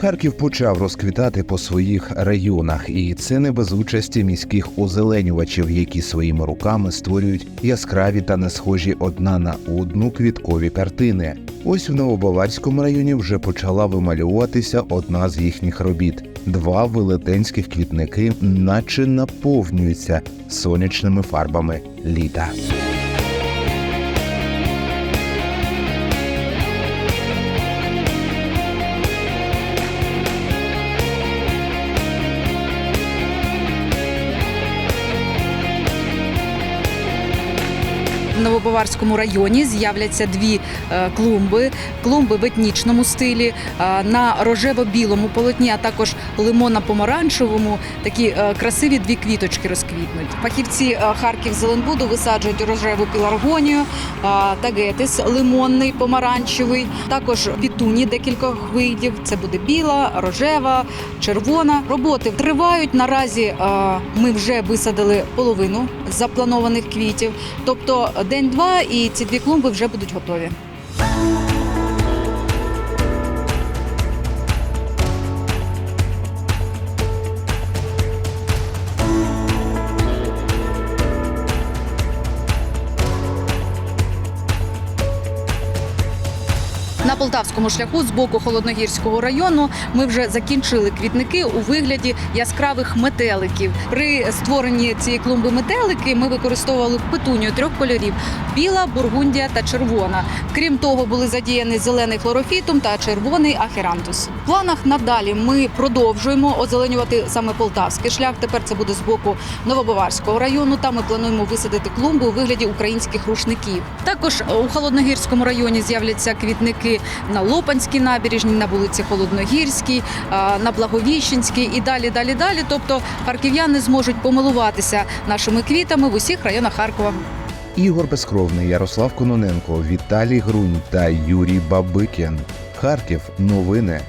Харків почав розквітати по своїх районах, і це не без участі міських озеленювачів, які своїми руками створюють яскраві та не схожі одна на одну квіткові картини. Ось в Новобаварському районі вже почала вималюватися одна з їхніх робіт. Два велетенських квітники, наче наповнюються сонячними фарбами літа. В Новобаварському районі з'являться дві е, клумби, клумби в етнічному стилі, е, на рожево-білому полотні, а також лимонно-помаранчевому. Такі е, красиві дві квіточки розквітнуть. Фахівці Харків Зеленбуду висаджують рожеву піларгонію, тагетис лимонний, помаранчевий, також пітуні декількох видів. Це буде біла, рожева, червона. Роботи тривають. Наразі ми вже висадили половину запланованих квітів. Тобто день-два і ці дві клумби вже будуть готові. На полтавському шляху з боку холодногірського району ми вже закінчили квітники у вигляді яскравих метеликів. При створенні цієї клумби метелики ми використовували петунію трьох кольорів: біла, бургундія та червона. Крім того, були задіяні зелений хлорофітум та червоний ахерантус. В планах надалі ми продовжуємо озеленювати саме полтавський шлях. Тепер це буде з боку Новобаварського району. Там ми плануємо висадити клумби у вигляді українських рушників. Також у холодногірському районі з'являться квітники на Лопанській набережній, на вулиці Холодногірській, на Благовіщенській і далі, далі, далі. Тобто харків'яни зможуть помилуватися нашими квітами в усіх районах Харкова. Ігор Безкровний, Ярослав Кононенко, Віталій Грунь та Юрій Бабикін. Харків. Новини.